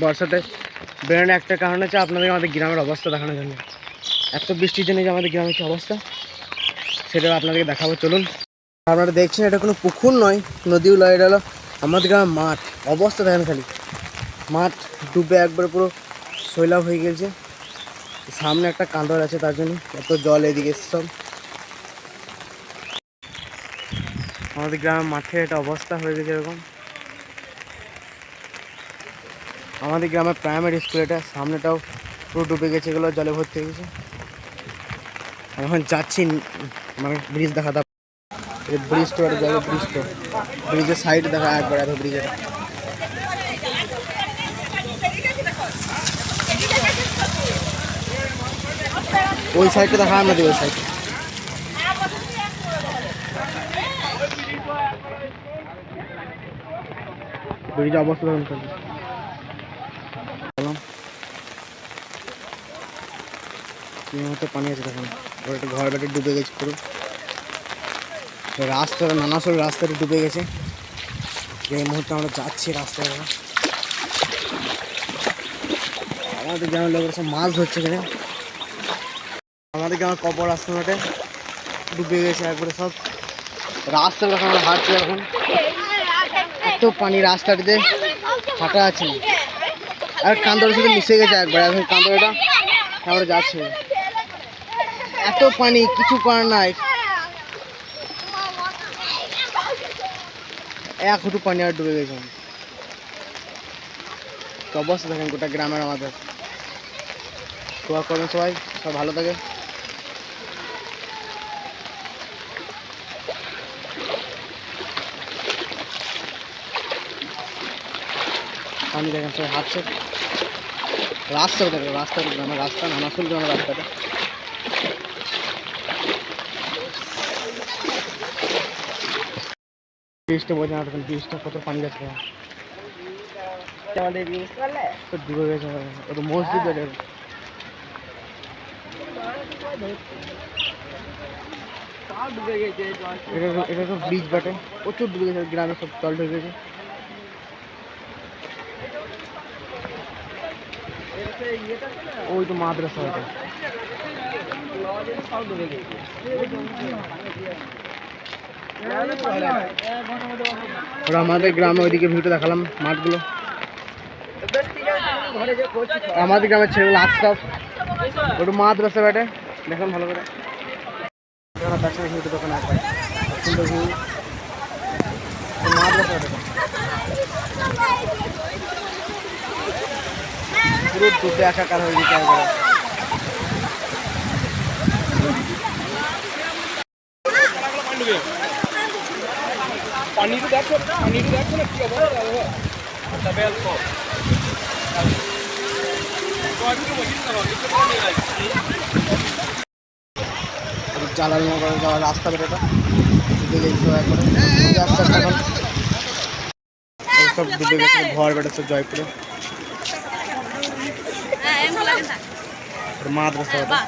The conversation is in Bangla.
বর্ষাতে বেরোনো একটা কারণ হচ্ছে আপনাদের আমাদের গ্রামের অবস্থা দেখানোর জন্য। এত বৃষ্টির জন্য যে আমাদের গ্রামের কি অবস্থা? সেটা আপনাদেরকে দেখাবো, চলুন। আপনারা দেখছেন, এটা কোনো পুকুর নয়, নদীও নয় এটা হলো আমাদের গ্রামের মাঠ, অবস্থা দেখেন খালি। মাঠ ডুবে একবার পুরো শৈলাভ হয়ে গেছে। সামনে একটা কাঁদর আছে তার জন্য, এত জল এদিকে সব। আমাদের গ্রামের মাঠে একটা অবস্থা হয়ে গেছে এরকম। আমাদের গ্রামের প্রাইমারি স্কুল এটা, সামনেটাও পুরো ডুবে গেছে, এগুলো জলে ভর্তি হয়ে গেছে। এখন যাচ্ছি মানে ব্রিজ দেখা দাও ব্রিজ তো একটা যাবে ব্রিজ তো। ব্রিজের সাইড দেখা, একবার এত ব্রিজের ওই সাইডটা দেখা আমাদের ওই সাইড ব্রিজের অবস্থা কি পানি আছে দেখুন ঘর বাড়ি ডুবে গেছে পুরো। তো নানা নানাসল রাস্তাটা ডুবে গেছে। এই মুহূর্তে আমরা যাচ্ছি রাস্তায় আমাদের গ্রামের লোকেরা সব মাছ ধরছে এখানে। আমাদের গ্রামের কপর রাস্তাঘাটে ডুবে গেছে একবারে সব। রাস্তা যখন আমরা হাঁটছি এখন। এত পানি রাস্তাটিতে হাঁটা আছে না। আর কান্দরের সাথে মিশে গেছে একবার, এখন কান্দরটা তারপরে যাচ্ছে। এত পানি, কিছু করার নাই। এক হুটু পানি আর ডুবে গেছে। তো অবস্থা দেখেন গোটা গ্রামের আমাদের। দোয়া করবেন সবাই সব ভালো থাকে পানি দেখেন সবাই হাঁটছে। রাস্তা দেখেন রাস্তা গ্রামের রাস্তা নানাসুল গ্রামের রাস্তাটা। ব্রিজটা বোঝা না দেখুন ব্রিজটা কত পানি যাচ্ছে। আমাদের তো ডুবে গেছে ওটা মসজিদ এটা এটা তো- এটা তো ব্রিজ বাটে। প্রচুর ডুবে গেছে গ্রামে সব জল ঢুকে গেছে। ওই তো মাদ্রাসা ওটা ওরা আমাদের গ্রামে ওইদিকে ভিউটা দেখালাম মাঠগুলো। আমাদের গ্রামের ছেলেগুলো আসতে ওটা মাদ্রাসা বেটে দেখুন ভালো করে। পেছনে ভিউটা দোকানে আছে। পুরো ডুবে একাকার হয়ে কি অবস্থা জ্বালানি করে যাওয়ার রাস্তা বেরোটা ডুবে গেছে সব একবারে রাস্তা এখন এই সব ডুবে গেছে ঘর বেড়েছে জয়পুরে। মাদ্রাসা ওটা